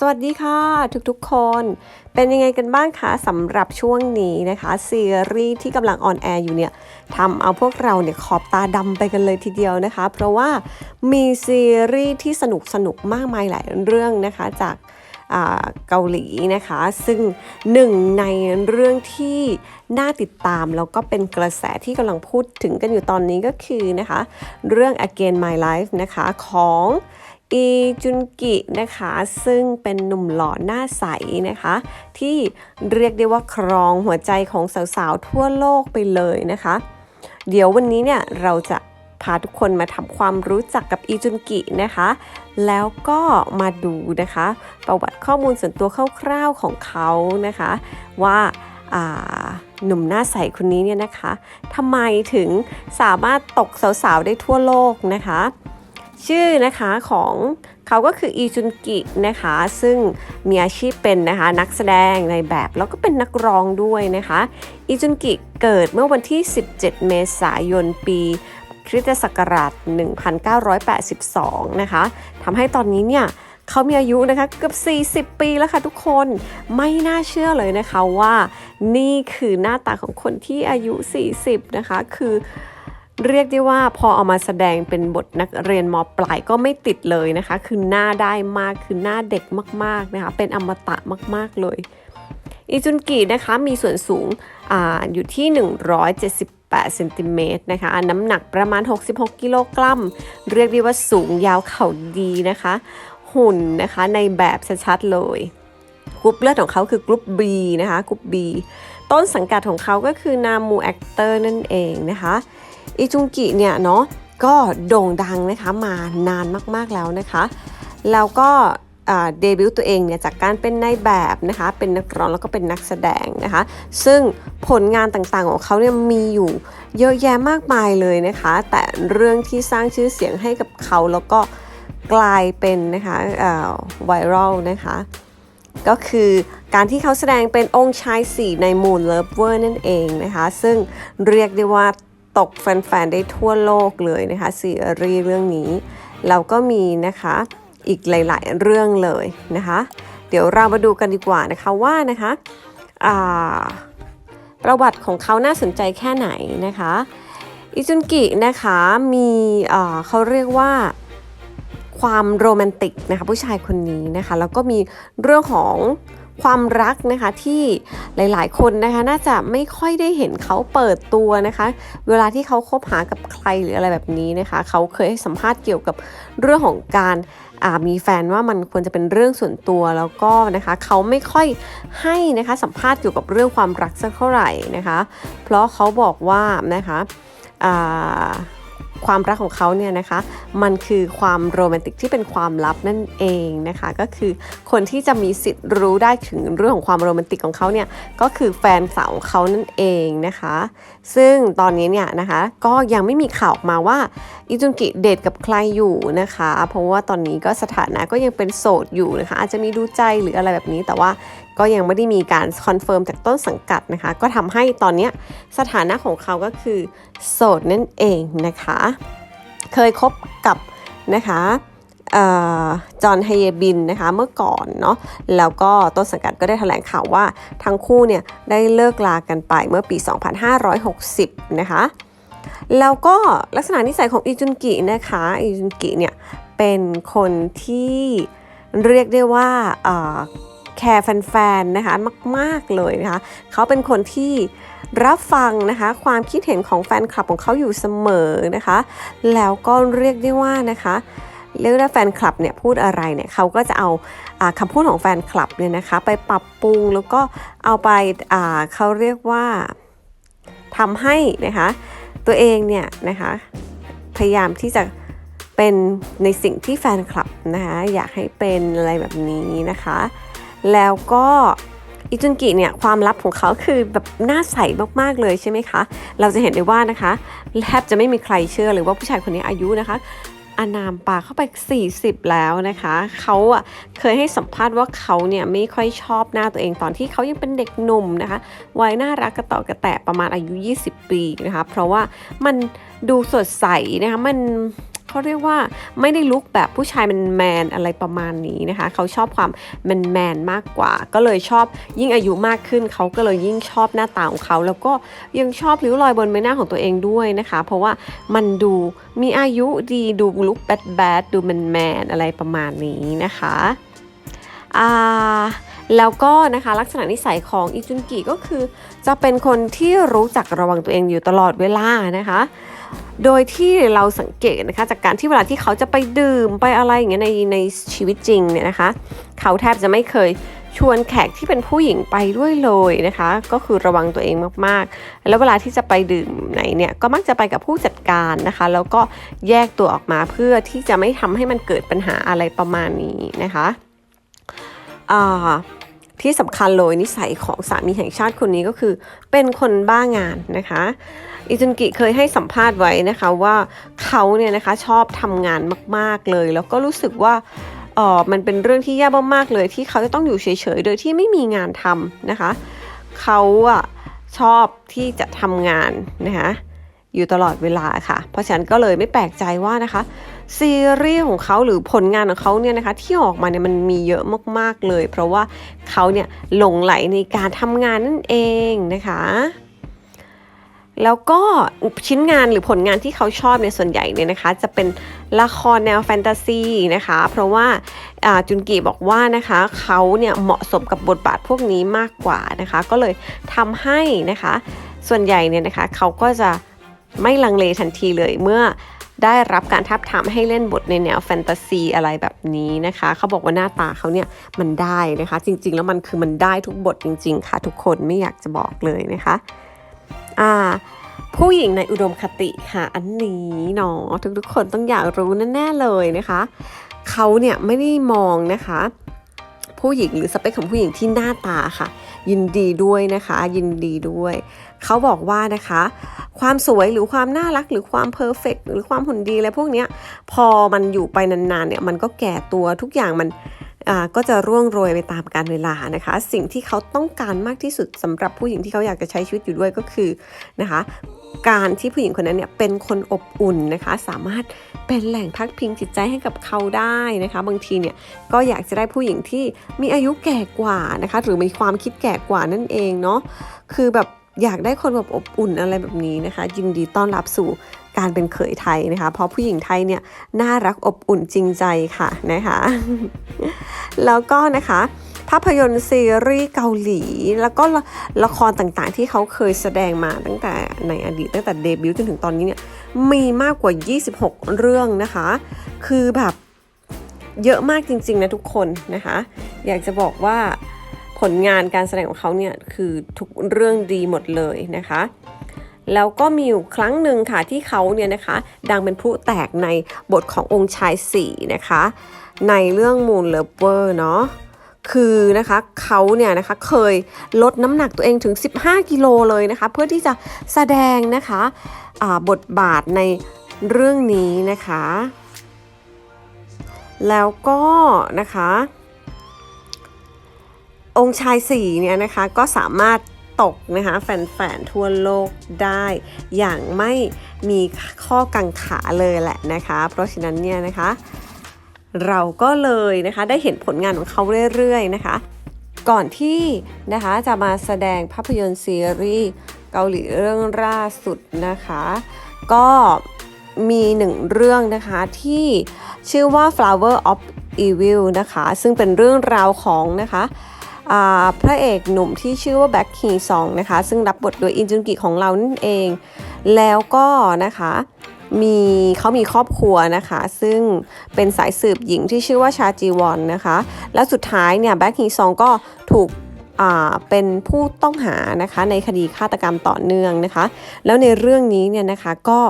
สวัสดีค่ะทุกๆคน เป็นยังไงกันบ้างคะสำหรับช่วงนี้นะคะซีรีส์ที่กำลังออนแอร์อยู่เนี่ยทำเอาพวกเราเนี่ยขอบตาดำไปกันเลยทีเดียวนะคะ เพราะว่ามีซีรีส์ที่สนุกสนุกมากมายหลายเรื่องนะคะจากเกาหลีนะคะ ซึ่งหนึ่งในเรื่องที่น่าติดตาม แล้วก็เป็นกระแสที่กำลังพูดถึงกันอยู่ตอนนี้ก็คือนะคะ เรื่อง Again My Life นะคะของ อีจุนกินะคะ ซึ่งเป็นหนุ่มหล่อหน้าใสนะคะ ที่เรียกได้ว่าครองหัวใจของสาวๆทั่วโลกไปเลยนะคะ เดี๋ยววันนี้เนี่ยเราจะพาทุกคนมาทำความรู้จักกับอีจุนกินะคะ แล้วก็มาดูนะคะ ประวัติข้อมูลส่วนตัวคร่าวๆของเขานะคะ ว่าอ่าหนุ่มหน้าใสคนนี้เนี่ยนะคะทำไมถึงสามารถตกสาวๆได้ทั่วโลกนะคะ ชื่อนะคะของเขาก็คืออีจุนกินะคะ ซึ่งมีอาชีพเป็นนะคะนักแสดงในแบบแล้วก็เป็นนักร้องด้วยนะคะ อีจุนกิเกิดเมื่อวันที่ 17 เมษายนปีคริสตศักราช 1982 นะคะทำให้ตอนนี้เนี่ยเขามีอายุนะคะเกือบ40 ปีแล้วค่ะทุกคนไม่น่าเชื่อเลยนะคะว่า นี่คือหน้าตาของคนที่อายุ 40 นะคะ คือ เรียกได้ว่าพอเอามาแสดงเป็นบทนักเรียนมปลายก็ไม่ติดเลยนะคะ คือหน้าได้มากคือหน้าเด็กมากๆนะคะ เป็นอมตะมากๆเลยอีจุนกินะคะมีส่วนสูงออยู่ที่ 178เซนติเมตรนะคะ น้ำหนักประมาณ 66 กิโลกรัม เรียกได้ว่าสูงยาวเข่าดีนะคะ หุ่นนะคะในแบบชัดๆเลยกรุ๊ปเลือดของเขาคือกรุ๊ป B นะคะกรุ๊ป B ต้นสังกัดของเขาก็คือนามูแอคเตอร์นั่นเองนะคะ อิจุงกิเนี่ยเนาะก็โด่งดังนะคะมานานมากๆแล้วนะคะ แล้วก็เดบิวต์ตัวเองเนี่ยจากการเป็นนายแบบนะคะเป็นนักร้องแล้วก็เป็นนักแสดงนะคะ ซึ่งผลงานต่างๆของเขาเนี่ยมีอยู่เยอะแยะมากมายเลยนะคะ แต่เรื่องที่สร้างชื่อเสียงให้กับเขาแล้วก็กลายเป็นนะคะไวรัลนะคะ ก็คือการที่เขาแสดงเป็นองค์ชายสี่ใน Moon Lover นั่นเองนะคะ ซึ่งเรียกได้ว่า ตกแฟนๆได้ทั่วโลกเลยนะคะซีรีส์เรื่องนี้ เราก็มีนะคะอีกหลาย ๆ เรื่องเลยนะคะ เดี๋ยวเรามาดูกันดีกว่านะคะว่านะคะประวัติของเขาน่าสนใจแค่ไหนนะคะอิจุนกินะคะมีเขาเรียกว่าความโรแมนติกนะคะผู้ชายคนนี้นะคะแล้วก็มีเรื่องของ ความรักนะคะที่หลายๆ คนนะคะน่าจะไม่ค่อยได้เห็นเขาเปิดตัวนะคะ เวลาที่เขาคบหากับใครหรืออะไรแบบนี้นะคะเขาเคยให้สัมภาษณ์เกี่ยวกับเรื่องของการมีแฟนว่ามันควรจะเป็นเรื่องส่วนตัวแล้วก็นะคะเขาไม่ค่อยให้นะคะสัมภาษณ์เกี่ยวกับเรื่องความรักสักเท่าไหร่นะคะ เพราะเขาบอกว่านะคะอ่า ความรักของเขาเนี่ยนะคะ มันคือความโรแมนติกที่เป็นความลับนั่นเองนะคะ ก็คือคนที่จะมีสิทธิ์รู้ได้ถึงเรื่องของความโรแมนติกของเขาเนี่ยก็คือแฟนสาวของเขานั่นเองนะคะ ซึ่งตอนนี้เนี่ยนะคะก็ยังไม่มีข่าวออกมาว่าอิจุนกิเดทกับใครอยู่นะคะ เพราะว่าตอนนี้ก็สถานะก็ยังเป็นโสดอยู่นะคะ อาจจะมีดูใจหรืออะไรแบบนี้แต่ว่า ก็ยังไม่ได้มีการคอนเฟิร์มจากต้นสังกัดนะคะ ก็ทำให้ตอนนี้สถานะของเขาก็คือ โสดนั่นเองนะคะ เคยคบกับนะคะจอห์นไฮเยบินนะคะเมื่อก่อนเนาะแล้วก็ต้นสังกัดก็ได้แถลงข่าวว่าทั้งคู่เนี่ยได้เลิกลากันไปเมื่อปี 2560 นะคะ แล้วก็ลักษณะนิสัยของอีจุนกินะคะอีจุนกิเนี่ยเป็นคนที่เรียกได้ว่า แคร์แฟนๆนะคะมาก ๆเลยนะคะเขาเป็นคนที่รับฟังนะคะความคิดเห็นของแฟนคลับของเขาอยู่เสมอนะคะ แล้วก็เรียกได้ว่านะคะเรียกได้แฟนคลับเนี่ยพูดอะไรเนี่ยเขาก็จะเอาอาคำพูดของแฟนคลับเนี่ยนะคะไปปรับปรุงแล้วก็เอาไปเขาเรียกว่าทำให้นะคะตัวเองเนี่ยนะคะพยายามที่จะเป็นในสิ่งที่แฟนคลับนะคะอยากให้เป็นอะไรแบบนี้นะคะ แล้วก็อิจุนกิเนี่ยความลับของเขาคือแบบหน้าใสมากๆเลยใช่ไหมคะ เราจะเห็นได้ว่านะคะแทบจะไม่มีใครเชื่อเลยว่าผู้ชายคนนี้อายุนะคะอานามปาเข้าไป 40 แล้วนะคะ เขาอะเคยให้สัมภาษณ์ว่าเขาเนี่ยไม่ค่อยชอบหน้าตัวเองตอนที่เขายังเป็นเด็กหนุ่มนะคะ วัยน่ารักกระต่อกระแตะประมาณอายุ 20 ปีนะคะ เพราะว่ามันดูสดใสนะคะ มัน เขาเรียกว่าไม่ได้ลุกแบบผู้ชายมันแมนอะไรประมาณนี้นะคะ เขาชอบความแมนแมนๆมากกว่า ก็เลยชอบยิ่งอายุมากขึ้น เขาก็เลยยิ่งชอบหน้าตาของเขา แล้วก็ยังชอบริ้วรอยบนใบหน้าของตัวเองด้วยนะคะ เพราะว่ามันดูมีอายุดีดูลุกแบดแบดดูแมนแมนๆอะไรประมาณนี้นะคะอ่าแล้วก็นะคะลักษณะนิสัยของอิจุนกิก็คือ จะเป็นคนที่รู้จักระวังตัวเองอยู่ตลอดเวลานะคะ โดยที่เราสังเกตนะคะ จากการที่เวลาที่เขาจะไปดื่มไปอะไรอย่างเงี้ยในในชีวิตจริงเนี่ยนะคะ เขาแทบจะไม่เคยชวนแขกที่เป็นผู้หญิงไปด้วยเลยนะคะ ก็คือระวังตัวเองมากๆ แล้วเวลาที่จะไปดื่มไหนเนี่ยก็มักจะไปกับผู้จัดการนะคะ แล้วก็แยกตัวออกมาเพื่อที่จะไม่ทำให้มันเกิดปัญหาอะไรประมาณนี้นะคะอ่า ที่สำคัญเลยนิสัยของสามีแห่งชาติคนนี้ก็คือ เป็นคนบ้างานนะคะอิจุนกิเคยให้สัมภาษณ์ไว้นะคะว่าเขาเนี่ยนะคะชอบทำงานมาก ๆเลย แล้วก็รู้สึกว่าเออมันเป็นเรื่องที่แย่มากๆเลยที่เขาจะต้องอยู่เฉยๆโดยที่ไม่มีงานทำนะคะ เขาอะชอบที่จะทำงานนะคะอยู่ตลอดเวลาค่ะ เพราะฉะนั้นก็เลยไม่แปลกใจว่านะคะ ซีรีส์ของเขาหรือผลงานของเขาเนี่ยนะคะที่ออกมาเนี่ยมันมีเยอะมากๆเลย เพราะว่าเขาเนี่ยหลงไหลในการทำงานนั่นเองนะคะแล้วก็ชิ้นงานหรือผลงานที่เขาชอบในยส่วนใหญ่เนี่ยนะคะ จะเป็นละครแนวแฟนตาซีนะคะ เพราะว่าอ่าจุนกีบอกว่านะคะเขาเนี่ยเหมาะสมกับบทบาทพวกนี้มากกว่านะคะ ก็เลยทำให้นะคะ ส่วนใหญ่เนี่ยนะคะเขาก็จะไม่ลังเลทันทีเลยเมื่อ ได้รับการทับทามให้เล่นบทในแนวแฟนตาซีอะไรแบบนี้นะคะ เขาบอกว่าหน้าตาเขาเนี่ยมันได้นะคะ จริง ๆ แล้วมันคือมันได้ทุกบทจริง ๆ ค่ะ ทุกคนไม่อยากจะบอกเลยนะคะอ่าผู้หญิงในอุดมคติค่ะ อันนี้เนาะทุกๆคนต้องอยากรู้แน่ๆเลยนะคะเขาเนี่ยไม่ได้มองนะคะ ผู้หญิงหรือสเปคของผู้หญิงที่หน้าตาค่ะ ยินดีด้วยนะคะ ยินดีด้วย เขาบอกว่านะคะ ความสวยหรือความน่ารักหรือความเพอร์เฟกหรือความหุ่นดีอะไรพวกนี้พอมันอยู่ไปนานๆเนี่ยมันก็แก่ตัวทุกอย่างมันก็จะร่วงโรยไปตามกาลเวลานะคะ สิ่งที่เขาต้องการมากที่สุดสำหรับผู้หญิงที่เขาอยากจะใช้ชีวิตอยู่ด้วยก็คือนะคะการที่ผู้หญิงคนนั้นเนี่ยเป็นคนอบอุ่นนะคะ สามารถเป็นแหล่งพักพิงจิตใจให้กับเขาได้นะคะ บางทีเนี่ยก็อยากจะได้ผู้หญิงที่มีอายุแก่กว่านะคะ หรือมีความคิดแก่กว่านั่นเองเนาะคือแบบ อยากได้คนแบบอบอุ่นอะไรแบบนี้นะคะ ยินดีต้อนรับสู่การเป็นเขยไทยนะคะ เพราะผู้หญิงไทยเนี่ยน่ารักอบอุ่นจริงใจค่ะนะคะ แล้วก็นะคะภาพยนตร์ซีรีส์เกาหลี แล้วก็ละละครต่างๆ ที่เขาเคยแสดงมาตั้งแต่ในอดีตตั้งแต่เดบิวต์จนถึงตอนนี้เนี่ยมีมากกว่า 26 เรื่องนะคะ คือแบบเยอะมากจริงๆนะทุกคนนะคะ อยากจะบอกว่า ผลงานการแสดงของเขาเนี่ยคือทุกเรื่องดีหมดเลยนะคะ แล้วก็มีอยู่ครั้งหนึ่งค่ะที่เขาเนี่ยนะคะดังเป็นพลุแตกในบทขององค์ชายสี่นะคะ ในเรื่อง Moon Lover เนาะคือนะคะเขาเนี่ยนะคะเคยลดน้ำหนักตัวเองถึง 15 กิโลเลยนะคะ เพื่อที่จะแสดงนะคะบทบาทในเรื่องนี้นะคะ แล้วก็นะคะ องค์ชายสี่เนี่ยนะคะก็สามารถตกนะคะแฟนๆทั่วโลกได้อย่างไม่มีข้อกังขาเลยแหละนะคะ เพราะฉะนั้นเนี่ยนะคะ เราก็เลยนะคะได้เห็นผลงานของเขาเรื่อยๆนะคะ ก่อนที่นะคะจะมาแสดงภาพยนตร์ซีรีส์เกาหลีเรื่องล่าสุดนะคะ ก็มีหนึ่งเรื่องนะคะที่ชื่อว่า Flower of Evil นะคะ ซึ่งเป็นเรื่องราวของนะคะ พระเอกหนุ่มที่ชื่อว่าแบ็คฮีซองนะคะ ซึ่งรับบทโดยอินจุนกิของเรานั่นเอง แล้วก็นะคะมีเขามีครอบครัวนะคะ ซึ่งเป็นสายสืบหญิงที่ชื่อว่าชาจีวอนนะคะ แล้วสุดท้ายเนี่ยแบ็คฮีซองก็ถูกเป็นผู้ต้องหานะคะในคดีฆาตกรรมต่อเนื่องนะคะ แล้วในเรื่องนี้เนี่ยนะคะก็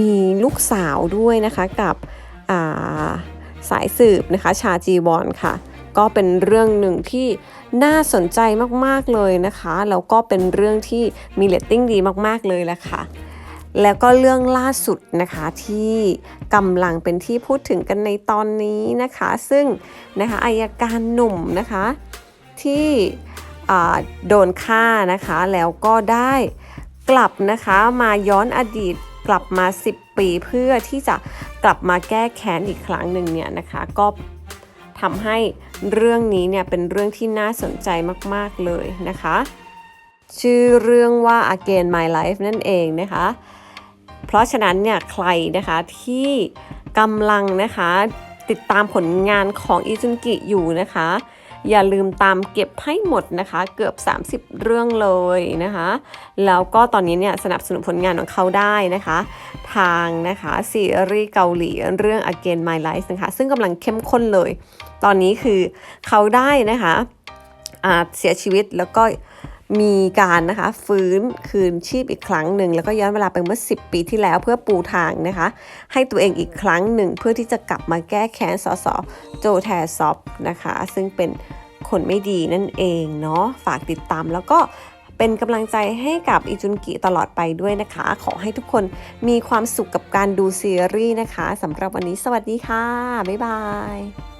มีลูกสาวด้วยนะคะกับาสายสืบนะคะชาจีวอนค่ะ ก็เป็นเรื่องหนึ่งที่ น่าสนใจมากๆเลยนะคะ แล้วก็เป็นเรื่องที่มีเรตติ้งดีมากๆเลยแหละค่ะแล้วก็เรื่องล่าสุดนะคะที่กำลังเป็นที่พูดถึงกันในตอนนี้นะคะ ซึ่งนะคะอายการหนุ่มนะคะที่โดนฆ่านะคะแล้วก็ได้กลับนะคะมาย้อนอดีตกลับมา 10 ปีเพื่อที่จะกลับมาแก้แค้นอีกครั้งหนึ่งเนี่ยนะคะ ก็ ทำให้เรื่องนี้เนี่ยเป็นเรื่องที่น่าสนใจมากๆเลยนะคะ ชื่อเรื่องว่า Again My Life นั่นเองนะคะ เพราะฉะนั้นเนี่ยใครนะคะที่กำลังนะคะติดตามผลงานของอิจุนกิอยู่นะคะ อย่าลืมตามเก็บให้หมดนะคะ เกือบ 30 เรื่องเลยนะคะ แล้วก็ตอนนี้เนี่ยสนับสนุนผลงานของเขาได้นะคะ ทางนะคะซีรีส์เกาหลีเรื่อง Again My Life นะคะ ซึ่งกำลังเข้มข้นเลย ตอนนี้คือเขาได้นะคะอ่าเสียชีวิตแล้วก็มีการนะคะฟื้นคืนชีพอีกครั้งหนึ่ง แล้วก็ย้อนเวลาไปเมื่อ 10 ปีที่แล้วเพื่อปูทางนะคะ ให้ตัวเองอีกครั้งหนึ่งเพื่อที่จะกลับมาแก้แค้นสสโจแทซอปนะคะ ซึ่งเป็นคนไม่ดีนั่นเองเนาะฝากติดตามแล้วก็เป็นกำลังใจให้กับอิจุนกิตลอดไปด้วยนะคะ ขอให้ทุกคนมีความสุขกับการดูซีรีส์นะคะสำหรับวันนี้สวัสดีค่ะ บ๊ายบาย